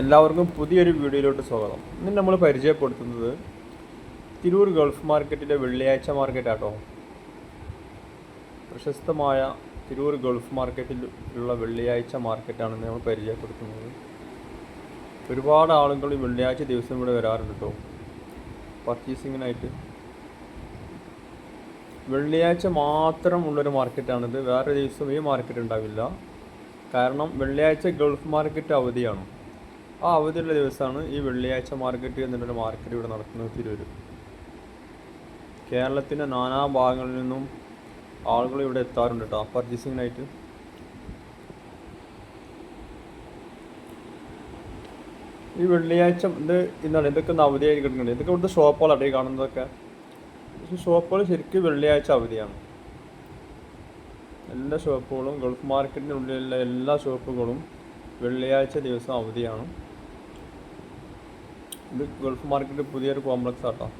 എല്ലാവർക്കും പുതിയൊരു വീഡിയോയിലോട്ട് സ്വാഗതം. ഇന്ന് നമ്മൾ പരിചയപ്പെടുത്തുന്നത് തിരൂർ ഗൾഫ് മാർക്കറ്റിലെ വെള്ളിയാഴ്ച മാർക്കറ്റാട്ടോ. പ്രശസ്തമായ തിരൂർ ഗൾഫ് മാർക്കറ്റിൽ ഉള്ള വെള്ളിയാഴ്ച മാർക്കറ്റാണ് നമ്മൾ പരിചയപ്പെടുത്തുന്നത്. ഒരുപാട് ആളുകൾ ഈ വെള്ളിയാഴ്ച ദിവസം ഇവിടെ വരാറുണ്ട് കേട്ടോ പർച്ചേസിങ്ങിനായിട്ട്. വെള്ളിയാഴ്ച മാത്രം ഉള്ളൊരു മാർക്കറ്റാണിത്. വേറെ ദിവസം ഈ മാർക്കറ്റ് ഉണ്ടാവില്ല. കാരണം വെള്ളിയാഴ്ച ഗൾഫ് മാർക്കറ്റ് അവധിയാണ്. ആ അവധിയുള്ള ദിവസമാണ് ഈ വെള്ളിയാഴ്ച മാർക്കറ്റ് എന്നൊരു മാർക്കറ്റ് ഇവിടെ നടക്കുന്നത് തിരൂർ കേരളത്തിന്റെ നാനാ ഭാഗങ്ങളിൽ നിന്നും ആളുകൾ ഇവിടെ എത്താറുണ്ട് കേട്ടോ പർച്ചേസിങ്ങിനായിട്ട് ഈ വെള്ളിയാഴ്ച ഇത് എന്താണ് ഇതൊക്കെ ഒന്ന് അവധിയായി കിട്ടുന്നുണ്ട് ഇതൊക്കെ ഇവിടുത്തെ ഷോപ്പുകളാണ് ഈ കാണുന്നതൊക്കെ. ഷോപ്പുകൾ ശരിക്കും വെള്ളിയാഴ്ച അവധിയാണ്. എല്ലാ ഷോപ്പുകളും ഗൾഫ് മാർക്കറ്റിന്റെ ഉള്ളിലുള്ള എല്ലാ ഷോപ്പുകളും വെള്ളിയാഴ്ച ദിവസം അവധിയാണ്. ഇത് ഗൾഫ് മാർക്കറ്റ് പുതിയൊരു കോംപ്ലക്സ് ആട്ടോ.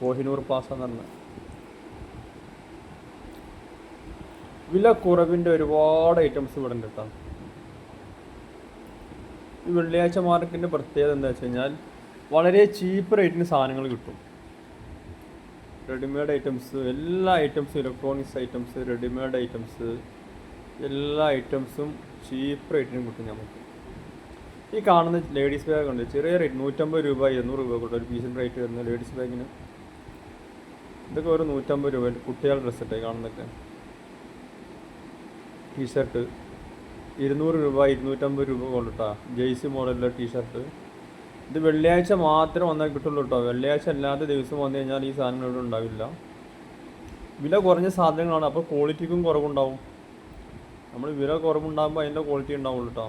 കോഹിനൂർ പ്ലാസ പറഞ്ഞ. വില കുറവിന്റെ ഒരുപാട് ഐറ്റംസ് ഇവിടെ ഉണ്ട് കേട്ടോ. ഈ വെള്ളിയാഴ്ച മാർക്കറ്റിന്റെ പ്രത്യേകത എന്താ വെച്ച് കഴിഞ്ഞാൽ വളരെ ചീപ്പ് റേറ്റിന് സാധനങ്ങൾ കിട്ടും. റെഡിമെയ്ഡ് ഐറ്റംസ് എല്ലാ ഐറ്റംസും ഇലക്ട്രോണിക്സ് ഐറ്റംസ് റെഡിമെയ്ഡ് ഐറ്റംസ് എല്ലാ ഐറ്റംസും ചീപ്പ് റേറ്റിനും കിട്ടും നമുക്ക് ഈ കാണുന്ന ലേഡീസ് ബാഗ് ഉണ്ട്. ചെറിയ റേറ്റ് നൂറ്റമ്പത് രൂപ ഇരുന്നൂറ് രൂപ കൊണ്ട് ഒരു പീസിന്റെ റേറ്റ് വരുന്ന ലേഡീസ് ബാഗിന് ഇതൊക്കെ ഒരു നൂറ്റമ്പത് രൂപ കുട്ടികളുടെ ഡ്രസ്സ് ഇട്ടേ കാണുന്നൊക്കെ ടീഷർട്ട് ഇരുന്നൂറ് രൂപ ഇരുന്നൂറ്റമ്പത് രൂപ കൊണ്ടിട്ടാ ജെയ്സി മോഡലിലെ ടീഷർട്ട് ഇത് വെള്ളിയാഴ്ച മാത്രം വന്നാൽ കിട്ടുള്ളൂ കേട്ടോ വെള്ളിയാഴ്ച അല്ലാത്ത ദിവസം വന്നു കഴിഞ്ഞാൽ ഈ സാധനങ്ങൾ ഇവിടെ ഉണ്ടാവില്ല. വില കുറഞ്ഞ സാധനങ്ങളാണ്. അപ്പോൾ ക്വാളിറ്റിക്കും കുറവുണ്ടാവും. നമ്മൾ വില കുറവുണ്ടാകുമ്പോൾ അതിന്റെ ക്വാളിറ്റി ഉണ്ടാവുള്ളൂ കേട്ടോ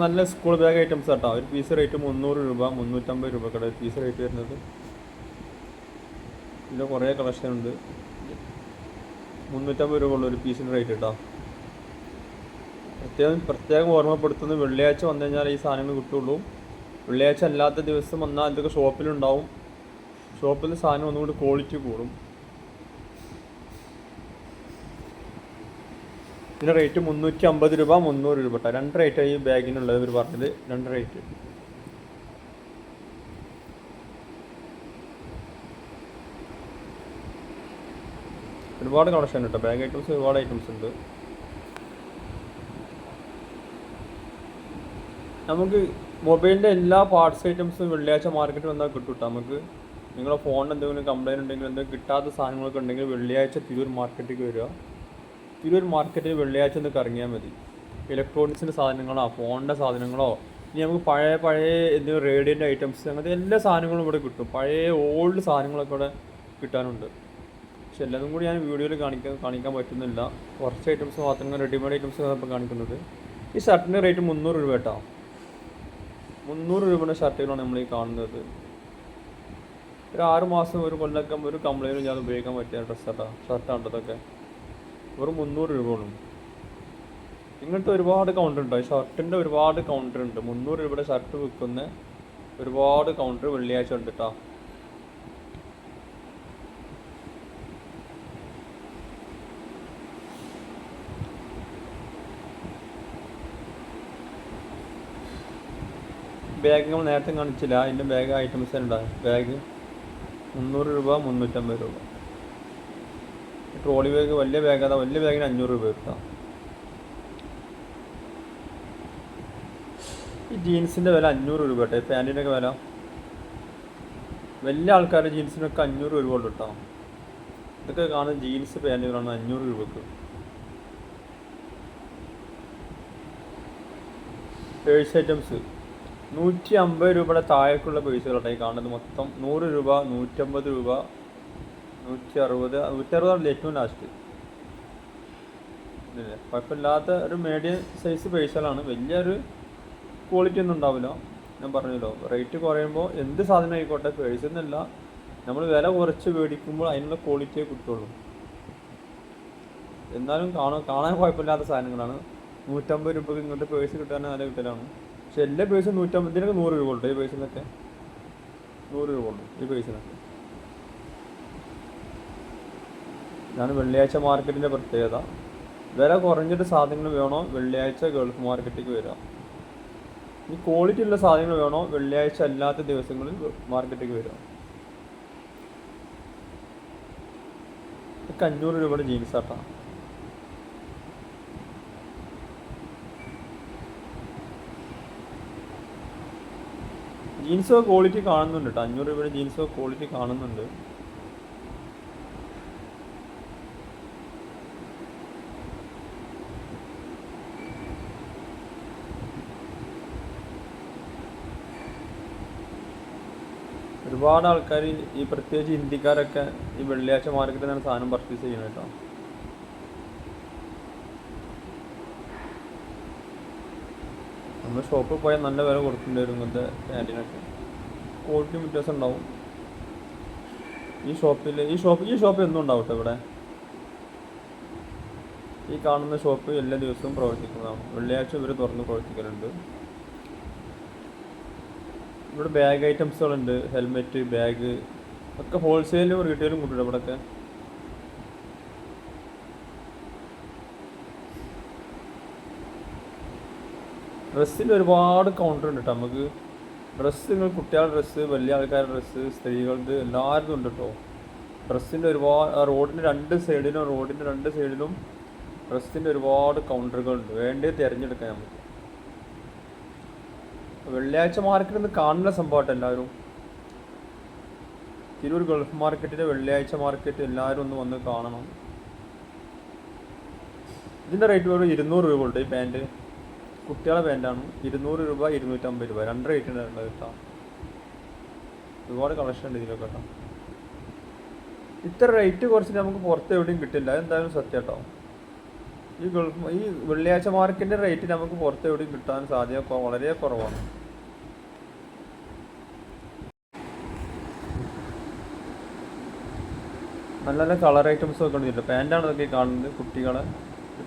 നല്ല സ്കൂൾ ബാഗ് ഐറ്റംസ് കേട്ടോ ഒരു പീസ് റേറ്റ് മുന്നൂറ് രൂപ മുന്നൂറ്റമ്പത് രൂപ കട പീസ് റേറ്റ് വരുന്നത്. ഇതിന്റെ കുറേ കളക്ഷൻ ഉണ്ട്. മുന്നൂറ്റമ്പത് രൂപ ഉള്ള ഒരു പീസിന്റെ റേറ്റ് കേട്ടോ പ്രത്യേകം പ്രത്യേകം ഓർമ്മപ്പെടുത്തുന്നത് വെള്ളിയാഴ്ച വന്നു കഴിഞ്ഞാൽ ഈ സാധനങ്ങൾ കിട്ടുള്ളൂ. വെള്ളിയാഴ്ച അല്ലാത്ത ദിവസം വന്നാൽ ഇതൊക്കെ ഷോപ്പിലുണ്ടാവും ഷോപ്പിൽ സാധനം ഒന്നുകൂടി ക്വാളിറ്റി കൂടും. ഇതിന്റെ റേറ്റ് മുന്നൂറ്റി അമ്പത് രൂപ മുന്നൂറ് രൂപ കേട്ടോ രണ്ട് റേറ്റ് ഈ ബാഗിനുള്ളത് ഇവർ പറഞ്ഞത്. രണ്ട് റേറ്റ് ഒരുപാട് കളക്ഷൻ കേട്ടോ ബാഗ് ഐറ്റംസ് ഒരുപാട് ഐറ്റംസ് ഉണ്ട്. നമുക്ക് മൊബൈലിന്റെ എല്ലാ പാർട്സ് ഐറ്റംസും വെള്ളിയാഴ്ച മാർക്കറ്റിൽ വന്നാൽ കേട്ടോ നമുക്ക്. നിങ്ങളുടെ ഫോണിന് എന്തെങ്കിലും കംപ്ലൈന്റ് ഉണ്ടെങ്കിൽ എന്തെങ്കിലും കിട്ടാത്ത സാധനങ്ങളൊക്കെ ഉണ്ടെങ്കിൽ വെള്ളിയാഴ്ച തിരൂർ മാർക്കറ്റിലേക്ക് വരിക. തിരൂർ മാർക്കറ്റിൽ വെള്ളിയാഴ്ച ഒന്ന് കറങ്ങിയാൽ മതി. ഇലക്ട്രോണിക്സിന്റെ സാധനങ്ങളോ ഫോണിന്റെ സാധനങ്ങളോ ഇനി നമുക്ക് പഴയ പഴയ എന്തെങ്കിലും റേഡിയന്റെ ഐറ്റംസ് അങ്ങനത്തെ എല്ലാ സാധനങ്ങളും ഇവിടെ കിട്ടും. പഴയ ഓൾഡ് സാധനങ്ങളൊക്കെ ഇവിടെ കിട്ടാനുണ്ട്. പക്ഷെ എല്ലാതും കൂടി ഞാൻ വീഡിയോയിൽ കാണിക്കാൻ കാണിക്കാൻ പറ്റുന്നില്ല. കുറച്ച് ഐറ്റംസ് മാത്രം റെഡിമെയ്ഡ് ഐറ്റംസ് ഇപ്പോൾ കാണിക്കുന്നത്. ഈ ഷർട്ടിന്റെ റേറ്റ് മുന്നൂറ് രൂപ കേട്ടോ. മുന്നൂറ് രൂപയുടെ ഷർട്ടുകളാണ് നമ്മൾ ഈ കാണുന്നത്. ഒരു ആറ് മാസം ഒരു കൊല്ലൊക്കെ ഒരു കംപ്ലൈന്റും ഞാൻ ഉപയോഗിക്കാൻ പറ്റിയ ഡ്രസ്സാട്ടാ ഷർട്ടാണ് ഇതൊക്കെ വെറും മുന്നൂറ് രൂപ ഉള്ളൂ ഇങ്ങനത്തെ ഒരുപാട് കൗണ്ടർ ഉണ്ട്. ഷർട്ടിന്റെ ഒരുപാട് കൗണ്ടർ ഉണ്ട്. മുന്നൂറ് രൂപയുടെ ഷർട്ട് വിൽക്കുന്ന ഒരുപാട് കൗണ്ടർ വെള്ളിയാഴ്ച ഉണ്ട് കേട്ടോ ബാഗ് നമ്മൾ നേരത്തെ കാണിച്ചില്ല. അതിന്റെ ബാഗ് ഐറ്റംസ് ഉണ്ടാകും ബാഗ് മുന്നൂറ് രൂപ മുന്നൂറ്റമ്പത് രൂപ. ട്രോളി ബാഗ് വലിയ ബാഗ് അതാ വലിയ ബാഗിന് അഞ്ഞൂറ് രൂപ കിട്ടാം. ഈ ജീൻസിന്റെ വില അഞ്ഞൂറ് രൂപ കേട്ടോ. ഈ പാന്റിന്റെയൊക്കെ വില. വലിയ ആൾക്കാരുടെ ജീൻസിനൊക്കെ അഞ്ഞൂറ് രൂപ ഉള്ളു കേട്ടോ. ഇതൊക്കെ കാണുന്ന ജീൻസ് പാന്റുകളാണ് അഞ്ഞൂറ് രൂപക്ക്. പേഴ്സ് ഐറ്റംസ് നൂറ്റി അമ്പത് രൂപയുടെ താഴേക്കുള്ള പേഴ്സുകളാണ് ഈ കാണുന്നത് മൊത്തം. നൂറ് രൂപ നൂറ്റമ്പത് രൂപ നൂറ്റി അറുപത് നൂറ്റി അറുപതാണ് ഏറ്റവും ലാസ്റ്റ് ഇല്ലേ? കുഴപ്പമില്ലാത്ത ഒരു മീഡിയം സൈസ് പേഴ്സലാണ് വലിയൊരു ക്വാളിറ്റി ഒന്നും ഉണ്ടാവില്ല. ഞാൻ പറഞ്ഞല്ലോ റേറ്റ് കുറയുമ്പോൾ എന്ത് സാധനം ആയിക്കോട്ടെ പേഴ്സ് നമ്മൾ വില കുറച്ച് മേടിക്കുമ്പോൾ അതിനുള്ള ക്വാളിറ്റിയെ കിട്ടുള്ളൂ. എന്നാലും കാണാൻ കാണാൻ കുഴപ്പമില്ലാത്ത സാധനങ്ങളാണ്. നൂറ്റമ്പത് രൂപയ്ക്ക് ഇങ്ങോട്ട് പേഴ്സ് കിട്ടാൻ നല്ല കിട്ടലാണ്. പക്ഷെ എല്ലാ പേഴ്സും നൂറ്റമ്പതിനൊക്കെ നൂറ് രൂപ ഉള്ളൂ ഈ പേഴ്സിനൊക്കെ നൂറ് രൂപ ഉള്ളൂ ഈ പേഴ്സിനൊക്കെ ഇതാണ് വെള്ളിയാഴ്ച മാർക്കറ്റിന്റെ പ്രത്യേകത. വില കുറഞ്ഞിട്ട് സാധനങ്ങൾ വേണോ? വെള്ളിയാഴ്ച ഗൾഫ് മാർക്കറ്റിലേക്ക് വരിക. ഈ ക്വാളിറ്റി ഉള്ള സാധനങ്ങൾ വേണോ? വെള്ളിയാഴ്ച അല്ലാത്ത ദിവസങ്ങളിൽ മാർക്കറ്റിലേക്ക് വരിക. ഇതൊക്കെ അഞ്ഞൂറ് രൂപയുടെ ജീൻസ് ആട്ടാ. ജീൻസോ ക്വാളിറ്റി കാണുന്നുണ്ട് കേട്ടോ അഞ്ഞൂറ് രൂപയുടെ ജീൻസ് ക്വാളിറ്റി കാണുന്നുണ്ട്. ഒരുപാട് ആൾക്കാർ ഈ പ്രത്യേകിച്ച് ഹിന്ദിക്കാരൊക്കെ ഈ വെള്ളിയാഴ്ച മാർക്കറ്റിൽ നിന്നാണ് സാധനം പർച്ചേസ് ചെയ്യുന്നത് കേട്ടോ. നമ്മൾ ഷോപ്പിൽ പോയാൽ നല്ല വില കൊടുക്കേണ്ടി വരും ഇങ്ങനത്തെ ക്യാന്റീനൊക്കെ ക്വാളിറ്റി വ്യത്യാസം ഉണ്ടാവും. ഈ ഷോപ്പിൽ ഈ ഷോപ്പ് ഈ ഷോപ്പ് എന്നും ഉണ്ടാവും ഇവിടെ. ഈ കാണുന്ന ഷോപ്പ് എല്ലാ ദിവസവും പ്രവർത്തിക്കുന്നതാണ്. വെള്ളിയാഴ്ച ഇവർ തുറന്ന് പ്രവർത്തിക്കലുണ്ട്. ഇവിടെ ബാഗ് ഐറ്റംസുകളുണ്ട് ഹെൽമെറ്റ് ബാഗ് ഒക്കെ ഹോൾസെയിലും റീറ്റെയിലും കൊണ്ടുണ്ട് ഇവിടെയൊക്കെ ഡ്രസ്സിൽ ഒരുപാട് കൗണ്ടർ ഉണ്ട് കേട്ടോ നമുക്ക്. ഡ്രസ്സ് നിങ്ങൾ കുട്ടികളുടെ ഡ്രസ്സ് വലിയ ആൾക്കാരുടെ ഡ്രസ്സ് സ്ത്രീകളുടെ എല്ലാവരും ഉണ്ട് കേട്ടോ ഡ്രസ്സിന്റെ ഒരുപാട് റോഡിന്റെ രണ്ട് സൈഡിലും റോഡിന്റെ രണ്ട് സൈഡിലും ഡ്രസ്സിന്റെ ഒരുപാട് കൗണ്ടറുകളുണ്ട് വേണ്ടത് തിരഞ്ഞെടുക്കാൻ നമുക്ക്. വെള്ളിയാഴ്ച മാർക്കറ്റ് ഒന്ന് കാണുന്ന സംഭവമായിട്ട് എല്ലാവരും. തിരൂർ ഗൾഫ് മാർക്കറ്റിലെ വെള്ളിയാഴ്ച മാർക്കറ്റ് എല്ലാവരും ഒന്ന് വന്ന് കാണണം. ഇതിന്റെ റേറ്റ് വെറും ഇരുന്നൂറ് രൂപ ഉണ്ട് ഈ പാന്റ് കുട്ടികളെ പാന്റാണ് ഇരുന്നൂറ് രൂപ ഇരുന്നൂറ്റമ്പത് രൂപ. രണ്ട് റേറ്റ് ഉണ്ടായിരുന്നത് കേട്ടോ. ഒരുപാട് കളക്ഷൻ ഉണ്ട് ഇതിലൊക്കെ കേട്ടോ. ഇത്ര റേറ്റ് കുറച്ച് നമുക്ക് പുറത്ത് എവിടെയും കിട്ടില്ല. എന്തായാലും സത്യം കേട്ടോ. ഈ ഗൾഫ് ഈ വെള്ളിയാഴ്ച മാർക്കറ്റിന്റെ റേറ്റ് നമുക്ക് പുറത്ത് എവിടെയും കിട്ടാൻ സാധ്യത വളരെ കുറവാണ്. നല്ല നല്ല കളർ ഐറ്റംസ് ഒക്കെ ഉണ്ട് പാന്റാണ് ഇതൊക്കെ കാണുന്നത് കുട്ടികളെ.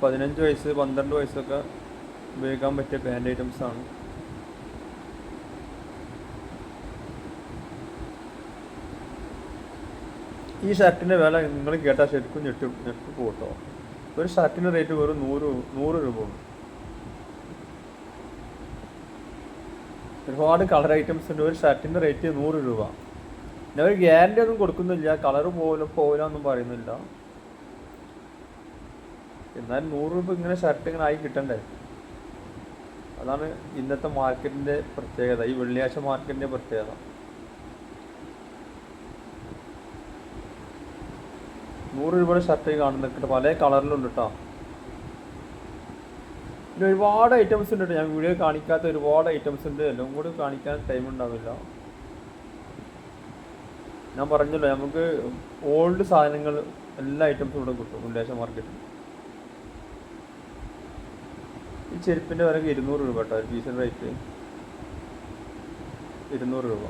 പതിനഞ്ച് വയസ്സ് പന്ത്രണ്ട് വയസ്സൊക്കെ ഉപയോഗിക്കാൻ പറ്റിയ പാന്റ് ഐറ്റംസ് ആണ്. ഈ ഷർട്ടിന്റെ വില നിങ്ങൾ കേട്ടാൽ ശരിക്കും ഞെട്ടി ഞെട്ടി പോട്ടോ ഒരു ഷർട്ടിന്റെ റേറ്റ് വെറും നൂറ് നൂറ് രൂപ ഒരുപാട് കളർ ഐറ്റംസ് ഉണ്ട്. ഒരു ഷർട്ടിന്റെ റേറ്റ് നൂറ് രൂപ. ഞാൻ ഒരു ഗ്യാരണ്ടി ഒന്നും കൊടുക്കുന്നില്ല. കളർ പോലും പോകില്ല ഒന്നും പറയുന്നില്ല. എന്നാലും നൂറ് രൂപ ഇങ്ങനെ ഷർട്ട് ഇങ്ങനെ ആയി കിട്ടണ്ടേ? അതാണ് ഇന്നത്തെ മാർക്കറ്റിന്റെ പ്രത്യേകത. ഈ വെള്ളിയാഴ്ച മാർക്കറ്റിന്റെ പ്രത്യേകത. നൂറ് രൂപയുടെ ഷർട്ട് കാണുന്നുണ്ട് പല കളറിലുണ്ട് കേട്ടോ പിന്നെ ഒരുപാട് ഐറ്റംസ് ഉണ്ട് കേട്ടോ ഞാൻ വീഡിയോ കാണിക്കാത്ത ഒരുപാട് ഐറ്റംസ് ഉണ്ട്. എല്ലാം കൂടി കാണിക്കാൻ ടൈം ഉണ്ടാവില്ല. ഞാൻ പറഞ്ഞല്ലോ നമുക്ക് ഓൾഡ് സാധനങ്ങൾ എല്ലാ ഐറ്റംസും ഇവിടെ കിട്ടും ഉണ്ടേശ മാർക്കറ്റിൽ ഈ ചെരുപ്പിന്റെ വരെ ഇരുന്നൂറ് രൂപ കേട്ടോ ഒരു പീസിന്റെ റേറ്റ് ഇരുന്നൂറ് രൂപ.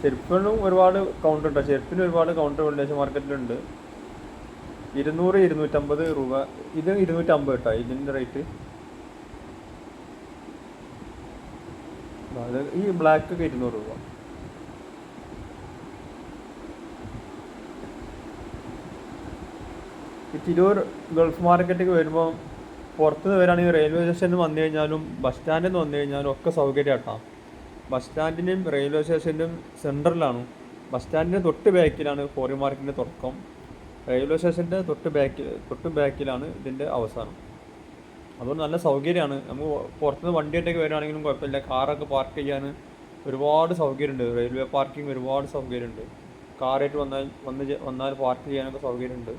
ചെരുപ്പിനും ഒരുപാട് കൗണ്ടർ ഉണ്ട്. ചെരുപ്പിന് ഒരുപാട് കൗണ്ടർ വെള്ളിയാഴ്ച മാർക്കറ്റിലുണ്ട് ഇരുന്നൂറ് ഇരുന്നൂറ്റമ്പത് രൂപ. ഇത് ഇരുന്നൂറ്റമ്പത് കേട്ടോ. ഇതിന്റെ റേറ്റ് അത് ഈ ബ്ലാക്ക് ഒക്കെ ഇരുന്നൂറ് രൂപ. ഈ തിരൂർ ഗൾഫ് മാർക്കറ്റിലേക്ക് വരുമ്പോൾ പുറത്തുനിന്ന് വരാണെങ്കിൽ റെയിൽവേ സ്റ്റേഷനിൽ നിന്ന് വന്നു കഴിഞ്ഞാലും ബസ് സ്റ്റാൻഡിൽ നിന്ന് വന്നു കഴിഞ്ഞാലും ഒക്കെ സൗകര്യമായിട്ടാണ് ബസ് സ്റ്റാൻഡിന്റെയും റെയിൽവേ സ്റ്റേഷന്റെയും സെന്ററിലാണ് ബസ് സ്റ്റാൻഡിന്റെ തൊട്ട് ബാക്കിലാണ് ഫോറി മാർക്കിന്റെ തുടക്കം. റെയിൽവേ സ്റ്റേഷന്റെ തൊട്ട് ബാക്കിൽ തൊട്ട് ബാക്കിലാണ് ഇതിന്റെ അവസാനം. അതുകൊണ്ട് നല്ല സൗകര്യമാണ്. നമുക്ക് പുറത്തുനിന്ന് വണ്ടിയായിട്ടൊക്കെ വരികയാണെങ്കിലും കുഴപ്പമില്ല. കാറൊക്കെ പാർക്ക് ചെയ്യാൻ ഒരുപാട് സൗകര്യമുണ്ട്. റെയിൽവേ പാർക്കിംഗ് ഒരുപാട് സൗകര്യമുണ്ട്. കാറായിട്ട് വന്നാൽ വന്ന് വന്നാൽ പാർക്ക് ചെയ്യാനൊക്കെ സൗകര്യമുണ്ട്.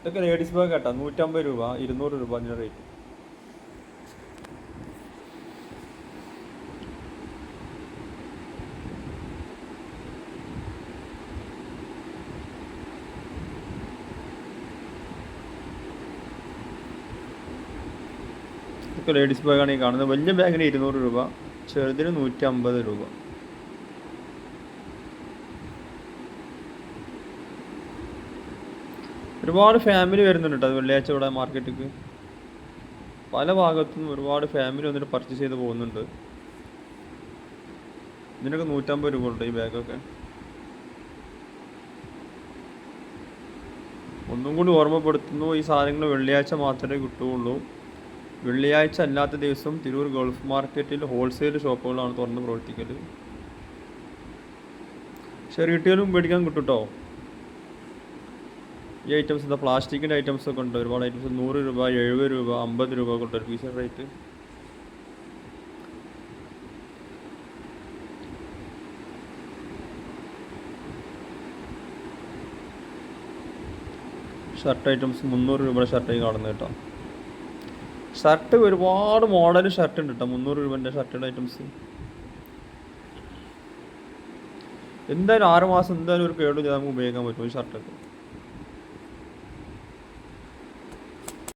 ഇതൊക്കെ ലേഡീസ് ബാഗ് കേട്ടോ നൂറ്റമ്പത് രൂപ ഇരുന്നൂറ് രൂപ അതിന്റെ റേറ്റ് ഇതൊക്കെ ലേഡീസ് ബാഗാണ് കാണുന്നത്. വലിയ ബാഗിന് ഇരുന്നൂറ് രൂപ ചെറുതിന് നൂറ്റി അമ്പത് രൂപ. ഒരുപാട് ഫാമിലി വരുന്നുണ്ട് കേട്ടോ വെള്ളിയാഴ്ച ഇവിടെ മാർക്കറ്റിക്ക് പല ഭാഗത്തുനിന്നും ഒരുപാട് ഫാമിലി വന്നിട്ട് പർച്ചേസ് ചെയ്ത് പോകുന്നുണ്ട്. ഇതിനൊക്കെ നൂറ്റമ്പത് രൂപ ഉണ്ട് ഈ ബാഗൊക്കെ ഒന്നും കൂടി ഓർമ്മപ്പെടുത്തുന്നു ഈ സാധനങ്ങൾ വെള്ളിയാഴ്ച മാത്രമേ കിട്ടുകയുള്ളൂ. വെള്ളിയാഴ്ച അല്ലാത്ത ദിവസം തിരൂർ ഗൾഫ് മാർക്കറ്റിൽ ഹോൾസെയിൽ ഷോപ്പുകളാണ് തുറന്ന് പ്രവർത്തിക്കൽ പക്ഷേ റീറ്റെയിലും മേടിക്കാൻ കിട്ടും കേട്ടോ ഈ ഐറ്റംസ് എന്താ പ്ലാസ്റ്റിക്കിന്റെ ഐറ്റംസ് ഒക്കെ ഉണ്ട്. ഒരുപാട് ഐറ്റംസ് നൂറ് രൂപ എഴുപത് രൂപ അമ്പത് രൂപ ഒക്കെ ഉണ്ട്. ഒരു പീസ് റേറ്റ് ഷർട്ട് ഐറ്റംസ് മുന്നൂറ് രൂപയുടെ ഷർട്ടായി കാണുന്നു കേട്ടോ. ഷർട്ട് ഒരുപാട് മോഡൽ ഷർട്ട് ഉണ്ട് കേട്ടോ മുന്നൂറ് രൂപന്റെ ഷർട്ടിന്റെ ഐറ്റംസ് എന്തായാലും ആറ് മാസം എന്തായാലും ഒരു കേടും നമുക്ക് ഉപയോഗിക്കാൻ പറ്റും ഈ ഷർട്ടൊക്കെ